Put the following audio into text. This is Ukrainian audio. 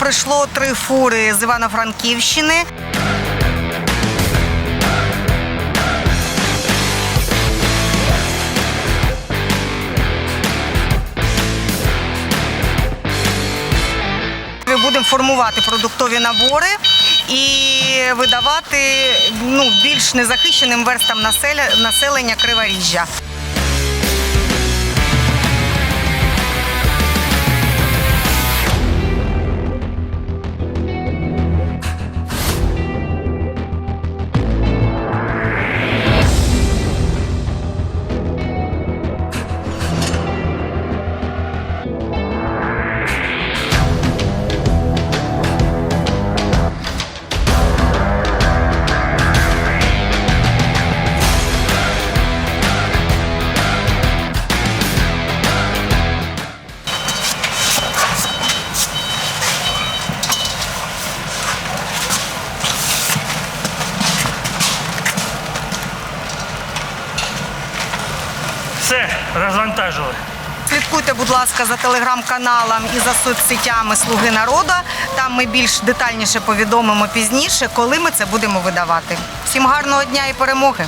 прийшло три фури з Івано-Франківщини. Ми будемо формувати продуктові набори і видавати ну, більш незахищеним верстам населення Криворіжжя. Все, розвантажили. Слідкуйте, будь ласка, за телеграм-каналом і за соцсетями Слуги народу. Там ми більш детальніше повідомимо пізніше, коли ми це будемо видавати. Всім гарного дня і перемоги!